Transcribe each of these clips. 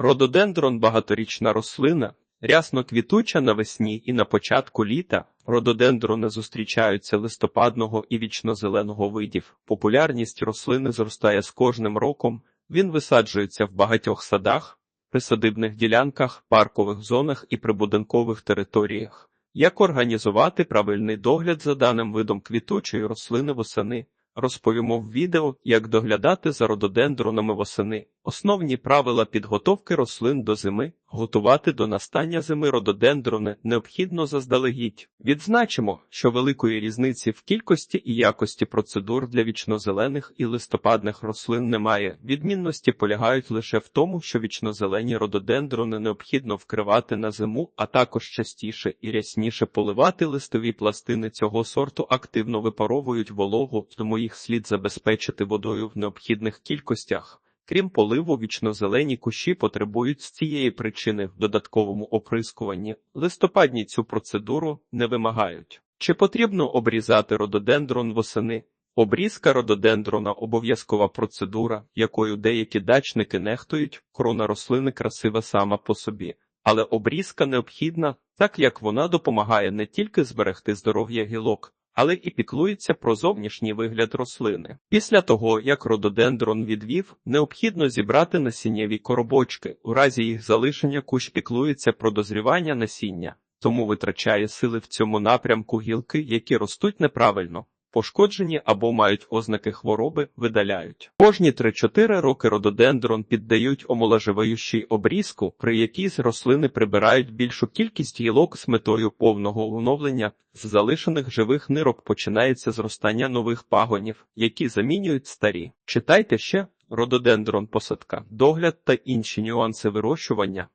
Рододендрон багаторічна рослина, рясно квітуча навесні і на початку літа. Рододендрони зустрічаються листопадного і вічнозеленого видів. Популярність рослини зростає з кожним роком. Він висаджується в багатьох садах, присадибних ділянках, паркових зонах і прибудинкових територіях. Як організувати правильний догляд за даним видом квітучої рослини восени? Розповімо в відео, як доглядати за рододендронами восени, основні правила підготовки рослин до зими, готувати до настання зими рододендрони необхідно заздалегідь. Відзначимо, що великої різниці в кількості і якості процедур для вічнозелених і листопадних рослин немає. Відмінності полягають лише в тому, що вічнозелені рододендрони необхідно вкривати на зиму, а також частіше і рясніше поливати листові пластини цього сорту активно випаровують вологу, тому їх слід забезпечити водою в необхідних кількостях. Крім поливу, вічнозелені кущі потребують з цієї причини в додатковому оприскуванні. Листопадні цю процедуру не вимагають. Чи потрібно обрізати рододендрон восени? Обрізка рододендрона – обов'язкова процедура, якою деякі дачники нехтують, крона рослини красива сама по собі. Але обрізка необхідна, так як вона допомагає не тільки зберегти здоров'я гілок, але і піклується про зовнішній вигляд рослини. Після того, як рододендрон відвів, необхідно зібрати насіннєві коробочки. У разі їх залишення кущ піклується про дозрівання насіння, тому витрачає сили в цьому напрямку гілки, які ростуть неправильно. Пошкоджені або мають ознаки хвороби, видаляють. Кожні 3-4 роки рододендрон піддають омоложиваючій обрізку, при якій з рослини прибирають більшу кількість гілок з метою повного оновлення. З залишених живих нирок починається зростання нових пагонів, які замінюють старі. Читайте ще рододендрон посадка, догляд та інші нюанси вирощування.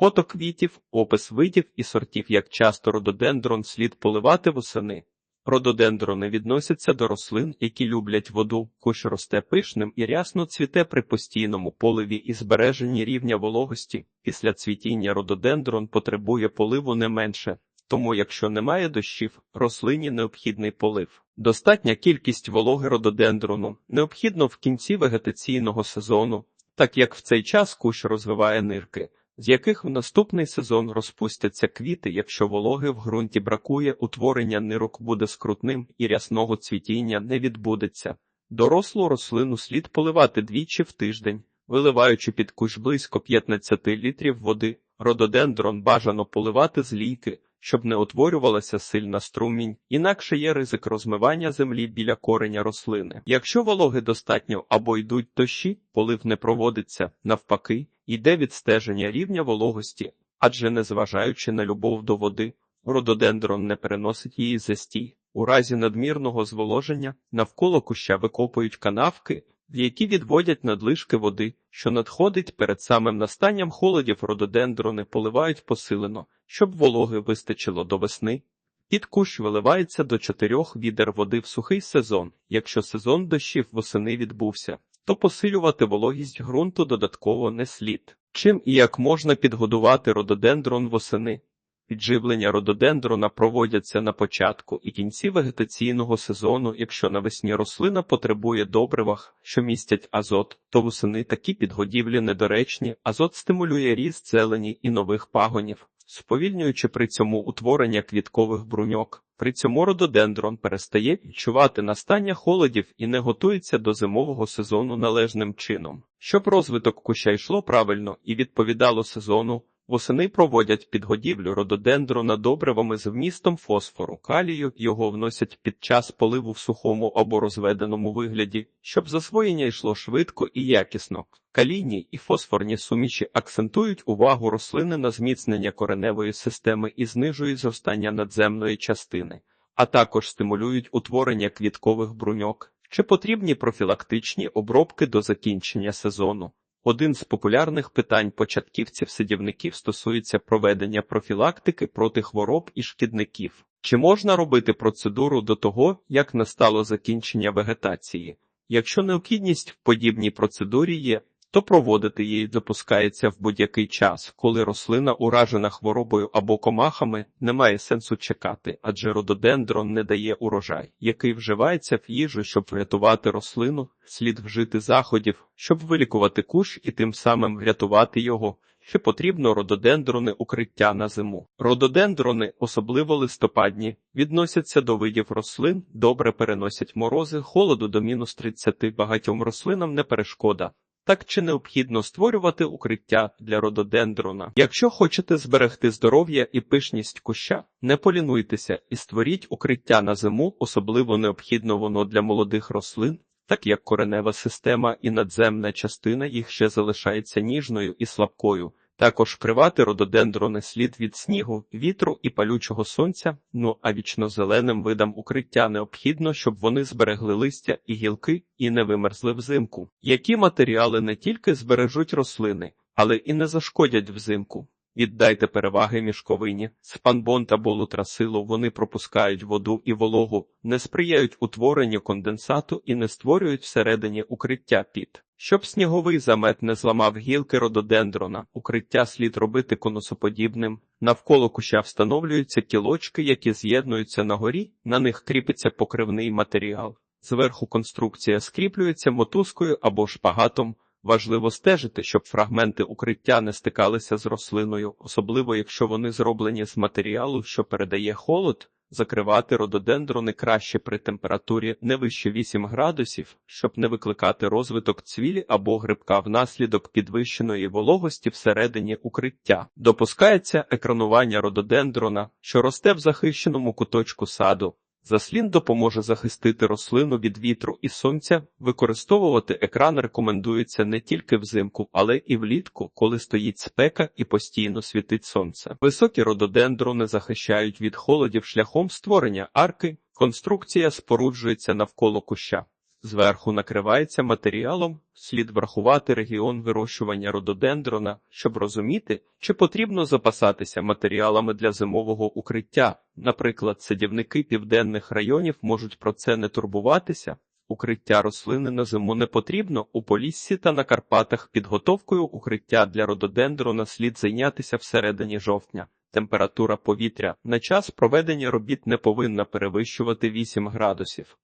Фото квітів, опис видів і сортів, як часто рододендрон слід поливати восени. Рододендрони відносяться до рослин, які люблять воду, кущ росте пишним і рясно цвіте при постійному поливі і збереженні рівня вологості. Після цвітіння рододендрон потребує поливу не менше, тому якщо немає дощів, рослині необхідний полив. Достатня кількість вологи рододендрону необхідно в кінці вегетаційного сезону, так як в цей час кущ розвиває нирки з яких в наступний сезон розпустяться квіти, якщо вологи в ґрунті бракує, утворення нирок буде скрутним і рясного цвітіння не відбудеться. Дорослу рослину слід поливати двічі в тиждень, виливаючи під кущ близько 15 літрів води. Рододендрон бажано поливати з лійки, щоб не утворювалася сильна струмінь, інакше є ризик розмивання землі біля кореня рослини. Якщо вологи достатньо або йдуть дощі, полив не проводиться, навпаки, йде відстеження рівня вологості, адже незважаючи на любов до води, рододендрон не переносить її застій. У разі надмірного зволоження навколо куща викопують канавки, в які відводять надлишки води, що надходить перед самим настанням холодів рододендрони поливають посилено, щоб вологи вистачило до весни. Під кущ виливається до чотирьох відер води в сухий сезон. Якщо сезон дощів восени відбувся, то посилювати вологість ґрунту додатково не слід. Чим і як можна підгодувати рододендрон восени? Підживлення рододендрона проводяться на початку і кінці вегетаційного сезону. Якщо навесні рослина потребує добривах, що містять азот, то восени такі підгодівлі недоречні. Азот стимулює ріст зелені і нових пагонів, сповільнюючи при цьому утворення квіткових бруньок. При цьому рододендрон перестає відчувати настання холодів і не готується до зимового сезону належним чином. Щоб розвиток куща йшло правильно і відповідало сезону. Восени проводять підгодівлю рододендрона добривами з вмістом фосфору, калію, його вносять під час поливу в сухому або розведеному вигляді, щоб засвоєння йшло швидко і якісно. Калійні і фосфорні суміші акцентують увагу рослини на зміцнення кореневої системи і знижують зростання надземної частини, а також стимулюють утворення квіткових бруньок. Чи потрібні профілактичні обробки до закінчення сезону? Один з популярних питань початківців-сидівників стосується проведення профілактики проти хвороб і шкідників. Чи можна робити процедуру до того, як настало закінчення вегетації? Якщо необхідність в подібній процедурі є, то проводити її допускається в будь-який час, коли рослина уражена хворобою або комахами, немає сенсу чекати, адже рододендрон не дає урожай, який вживається в їжу, щоб врятувати рослину, слід вжити заходів, щоб вилікувати кущ і тим самим врятувати його. Ще потрібно рододендрони укриття на зиму. Рододендрони, особливо листопадні, відносяться до видів рослин, добре переносять морози, холоду до мінус 30 багатьом рослинам не перешкода. Так чи необхідно створювати укриття для рододендрона? Якщо хочете зберегти здоров'я і пишність куща, не полінуйтеся і створіть укриття на зиму, особливо необхідно воно для молодих рослин, так як коренева система і надземна частина їх ще залишається ніжною і слабкою. Також вкривати рододендрони слід від снігу, вітру і палючого сонця, ну а вічнозеленим видам укриття необхідно, щоб вони зберегли листя і гілки і не вимерзли взимку. Які матеріали не тільки збережуть рослини, але і не зашкодять взимку. Віддайте переваги мішковині, спанбон та болутрасилу вони пропускають воду і вологу, не сприяють утворенню конденсату і не створюють всередині укриття під. Щоб сніговий замет не зламав гілки рододендрона, укриття слід робити конусоподібним. Навколо куща встановлюються кілочки, які з'єднуються на горі, на них кріпиться покривний матеріал. Зверху конструкція скріплюється мотузкою або шпагатом. Важливо стежити, щоб фрагменти укриття не стикалися з рослиною, особливо якщо вони зроблені з матеріалу, що передає холод. Закривати рододендрони краще при температурі не вище 8 градусів, щоб не викликати розвиток цвілі або грибка внаслідок підвищеної вологості всередині укриття. Допускається екранування рододендрона, що росте в захищеному куточку саду. Заслін допоможе захистити рослину від вітру і сонця. Використовувати екран рекомендується не тільки взимку, але і влітку, коли стоїть спека і постійно світить сонце. Високі рододендрони захищають від холодів шляхом створення арки. Конструкція споруджується навколо куща. Зверху накривається матеріалом, слід врахувати регіон вирощування рододендрона, щоб розуміти, чи потрібно запасатися матеріалами для зимового укриття. Наприклад, садівники південних районів можуть про це не турбуватися. Укриття рослини на зиму не потрібно у Поліссі та на Карпатах. Підготовкою укриття для рододендрона слід зайнятися всередині жовтня. Температура повітря на час проведення робіт не повинна перевищувати 8 градусів.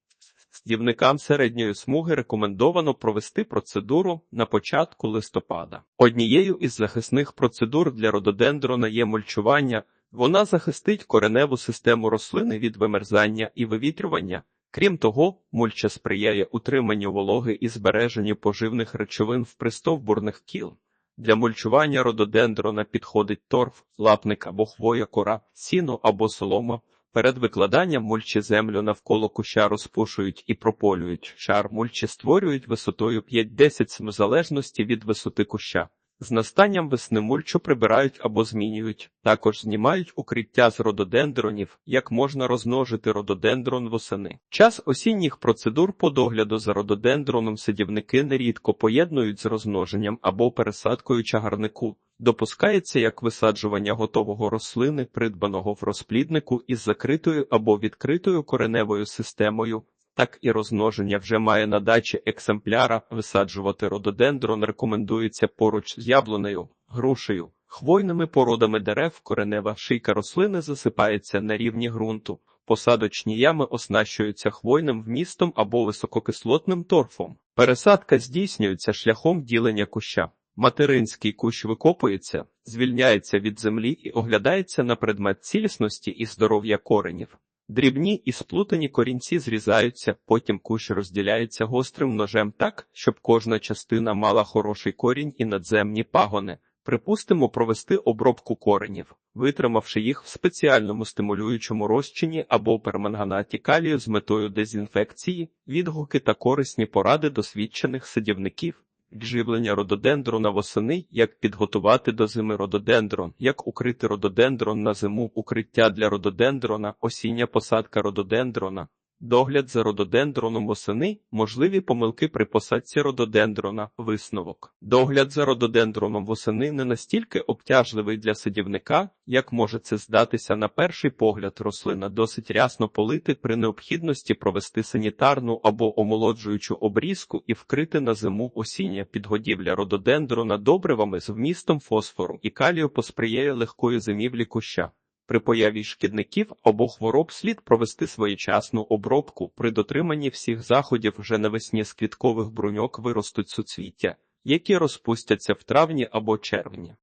Садівникам середньої смуги рекомендовано провести процедуру на початку листопада. Однією із захисних процедур для рододендрона є мульчування. Вона захистить кореневу систему рослини від вимерзання і вивітрювання. Крім того, мульча сприяє утриманню вологи і збереженню поживних речовин в пристовбурних кіл. Для мульчування рододендрона підходить торф, лапник або хвоя кора, сіно або солома. Перед викладанням мульчі землю навколо куща розпушують і прополюють. Шар мульчі створюють висотою 5-10 см залежності від висоти куща. З настанням весни мульчу прибирають або змінюють. Також знімають укриття з рододендронів, як можна розмножити рододендрон восени. Час осінніх процедур по догляду за рододендроном садівники нерідко поєднують з розмноженням або пересадкою чагарнику. Допускається як висаджування готового рослини, придбаного в розпліднику із закритою або відкритою кореневою системою, так і розмноження вже має на дачі екземпляра. Висаджувати рододендрон рекомендується поруч з яблунею, грушею, хвойними породами дерев, коренева шийка рослини засипається на рівні ґрунту. Посадочні ями оснащуються хвойним вмістом або висококислотним торфом. Пересадка здійснюється шляхом ділення куща. Материнський кущ викопується, звільняється від землі і оглядається на предмет цілісності і здоров'я коренів. Дрібні і сплутані корінці зрізаються, потім кущ розділяється гострим ножем так, щоб кожна частина мала хороший корінь і надземні пагони. Припустимо провести обробку коренів, витримавши їх в спеціальному стимулюючому розчині або перманганаті калію з метою дезінфекції, відгуки та корисні поради досвідчених садівників. Живлення рододендрона восени, як підготувати до зими рододендрон, як укрити рододендрон на зиму, укриття для рододендрона, осіння посадка рододендрона. Догляд за рододендроном восени, можливі помилки при посадці рододендрона, висновок. Догляд за рододендроном восени не настільки обтяжливий для садівника, як може це здатися на перший погляд. Рослина досить рясно полити при необхідності провести санітарну або омолоджуючу обрізку і вкрити на зиму осіння підгодівля рододендрона добривами з вмістом фосфору і калію посприяє легкої зимівлі куща. При появі шкідників або хвороб слід провести своєчасну обробку. При дотриманні всіх заходів вже навесні з квіткових бруньок виростуть суцвіття, які розпустяться в травні або червні.